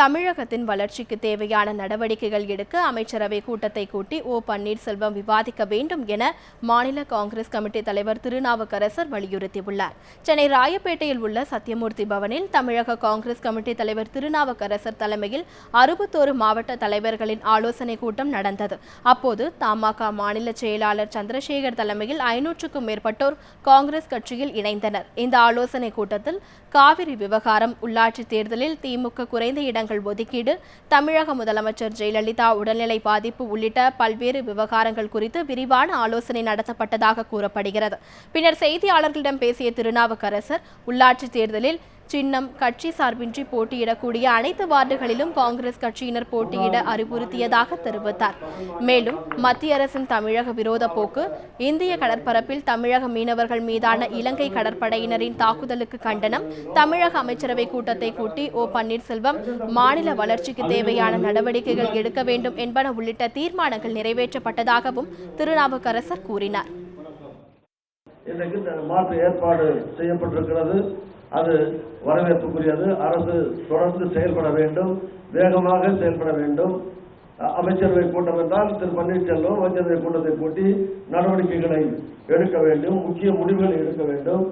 தமிழகத்தின் வளர்ச்சிக்கு தேவையான நடவடிக்கைகள் எடுக்க அமைச்சரவை கூட்டத்தை கூட்டி ஓ பன்னீர்செல்வம் விவாதிக்க வேண்டும் என மாநில காங்கிரஸ் கமிட்டி தலைவர் திருநாவுக்கரசர் வலியுறுத்தியுள்ளார். சென்னை ராயப்பேட்டையில் உள்ள சத்தியமூர்த்தி பவனில் தமிழக காங்கிரஸ் கமிட்டி தலைவர் திருநாவுக்கரசர் தலைமையில் அறுபத்தோரு மாவட்ட தலைவர்களின் ஆலோசனை கூட்டம் நடந்தது. அப்போது தமாக மாநில செயலாளர் சந்திரசேகர் தலைமையில் ஐநூற்றுக்கும் மேற்பட்டோர் காங்கிரஸ் கட்சியில் இணைந்தனர். இந்த ஆலோசனை கூட்டத்தில் காவிரி விவகாரம் உள்ளாட்சி தேர்தலில் திமுக குறைந்த இடங்கள் ஒதுக்கீடு தமிழக முதலமைச்சர் ஜெயலலிதா உடல்நிலை பாதிப்பு உள்ளிட்ட பல்வேறு விவகாரங்கள் குறித்து விரிவான ஆலோசனை நடத்தப்பட்டதாக கூறப்படுகிறது. பின்னர் செய்தியாளர்களிடம் பேசிய திருநாவுக்கரசர் உள்ளாட்சி தேர்தலில் சின்னம் கட்சி சார்பின்றி போட்டியிடக்கூடிய அனைத்து வார்டுகளிலும் காங்கிரஸ் கட்சியினர் போட்டியிட அறிவுறுத்தியதாக தெரிவித்தார். மேலும் மத்திய அரசின் தமிழக விரோத போக்கு இந்திய கடற்பரப்பில் தமிழக மீனவர்கள் மீதான இலங்கை கடற்படையினரின் தாக்குதலுக்கு கண்டனம் தமிழக அமைச்சரவை கூட்டத்தை கூட்டி ஓ பன்னீர்செல்வம் மாநில வளர்ச்சிக்கு தேவையான நடவடிக்கைகள் எடுக்க வேண்டும் என்பன உள்ளிட்ட தீர்மானங்கள் நிறைவேற்றப்பட்டதாகவும் திருநாவுக்கரசர் கூறினார். இன்றைக்கு மாற்று ஏற்பாடு செய்யப்பட்டிருக்கிறது. அது வரவேற்புக்குரியது. அரசு தொடர்ந்து செயல்பட வேண்டும். வேகமாக செயல்பட வேண்டும். அமைச்சரவை கூட்டம் என்றால் திரு பன்னீர்செல்வம் அமைச்சரவை கூட்டத்தை கூட்டி நடவடிக்கைகளை எடுக்க வேண்டும். முக்கிய முடிவுகளை எடுக்க வேண்டும்.